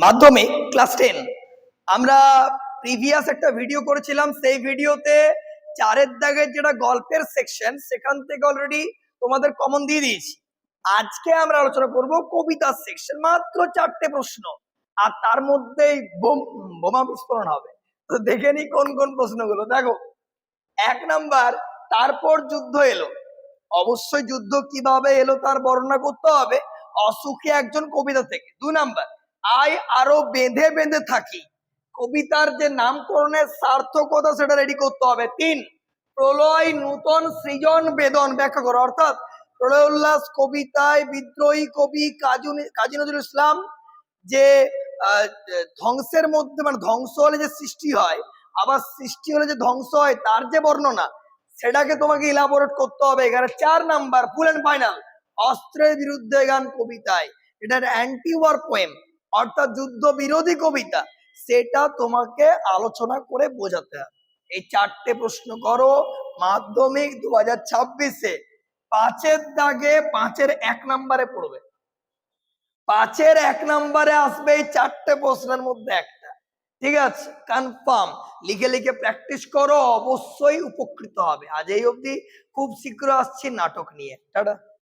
মাধ্যমিক class ten আমরা previous একটা ভিডিও করেছিলাম, সেই ভিডিওতে চারের দাগের যেটা গল্পের সেকশন সেখান থেকে অলরেডি তোমাদের কমন দিয়ে দিয়েছি। আজকে আমরা আলোচনা করব কবিতার সেকশন মাত্র চারটে প্রশ্ন। আর তার মধ্যেই বোম, বোমা বিস্ফোরণ হবে। তো দেখে নি কোন কোন প্রশ্নগুলো। দেখো, এক নাম্বার, তারপর যুদ্ধ এলো। অবশ্যই যুদ্ধ কীভাবে এলো তার বর্ণনা করতে হবে। অসুখী একজন কবিতা থেকে। দু নাম্বার আই আরও বেঁধে বেঁধে থাকি। কবিতার যে নামকরণের সার্থকতা সেটা রেডি করতে হবে। তিন, প্রলয় নূতন সৃজন বেদন ব্যাখ্যা করো। অর্থাৎ প্রলয় উল্লাস কবিতায় বিদ্রোহী কবি কাজী কাজী নজরুল ইসলাম যে ধ্বংসের মধ্যে মানে ধ্বংস হলে যে সৃষ্টি হয়, আবার সৃষ্টি হলে যে ধ্বংস হয় তার যে বর্ণনা, সেটাকে তোমাকে ইলাবোরেট করতে হবে। এখানে চার নাম্বার ফুল অ্যান্ড ফাইনাল অস্ত্রের বিরুদ্ধে গান কবিতায়। এটা অ্যান্টি ওয়ার পোয়েম অর্থাৎ যুদ্ধ বিরোধী কবিতা, সেটা তোমাকে আলোচনা করে বোঝাতে হবে। এই চারটে প্রশ্ন করো, মাধ্যমিক দু হাজার ছাব্বিশে পাঁচের দাগে পাঁচের এক নাম্বারে পড়বে। পাঁচের এক নাম্বারে আসবে এই চারটে প্রশ্নের মধ্যে একটা। ঠিক আছে কনফার্ম লিখে লিখে প্র্যাকটিস করো, অবশ্যই উপকৃত হবে। আজ এই অবধি খুব শীঘ্র আসছি নাটক নিয়ে। টাটা।